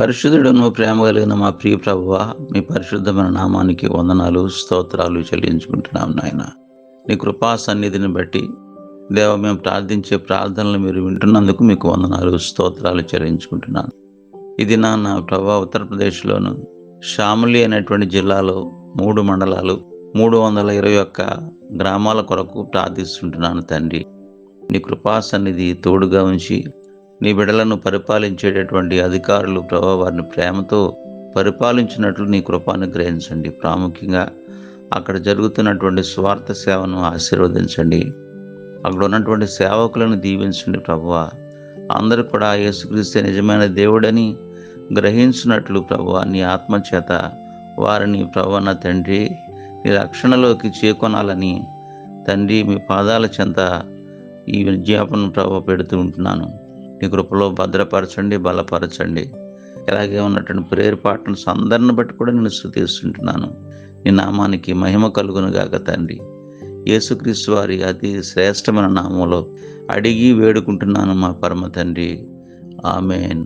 పరిశుద్ధుడను ప్రేమ కలిగిన మా ప్రియ ప్రభువ మీ పరిశుద్ధమైన నామానికి వందనాలు స్తోత్రాలు చెల్లించుకుంటున్నాం నాయన. నీ కృపా సన్నిధిని బట్టి దేవ మేము ప్రార్థించే ప్రార్థనలు మీరు వింటున్నందుకు మీకు వందనాలు స్తోత్రాలు చెల్లించుకుంటున్నాను ఇది నా నా ప్రభా ఉత్తరప్రదేశ్లోను షాములి అనేటువంటి జిల్లాలో మూడు మండలాలు మూడు వందల ఇరవై ఒక్క గ్రామాల కొరకు ప్రార్థిస్తుంటున్నాను తండ్రి. నీ కృపా సన్నిధి తోడుగా ఉంచి నీ బిడలను పరిపాలించేటటువంటి అధికారులు ప్రభా వారిని ప్రేమతో పరిపాలించినట్లు నీ కృపాను గ్రహించండి ప్రాముఖ్యంగా అక్కడ జరుగుతున్నటువంటి స్వార్థ సేవను ఆశీర్వదించండి. అక్కడ ఉన్నటువంటి సేవకులను దీవించండి ప్రభువ అందరూ కూడా యేసుక్రీస్తే నిజమైన దేవుడని గ్రహించినట్లు ప్రభువ నీ ఆత్మచేత వారిని ప్రభు నా తండ్రి నీ రక్షణలోకి చేకొనాలని తండ్రి మీ పాదాల చెంత ఈ విజ్ఞాపన ప్రభు పెడుతూ ఉంటున్నాను. నీ కృపలో భద్రపరచండి బలపరచండి. ఇలాగే ఉన్నటువంటి ప్రేయర్ పార్ట్నర్స్ అందరిని బట్టి కూడా నేను స్థుతిస్తుంటున్నాను. నీ నామానికి మహిమ కలుగును గాక తండ్రి. యేసుక్రీస్తు వారి అతి శ్రేష్టమైన నామంలో అడిగి వేడుకుంటున్నాను మా పరమ తండ్రి. ఆమెన్.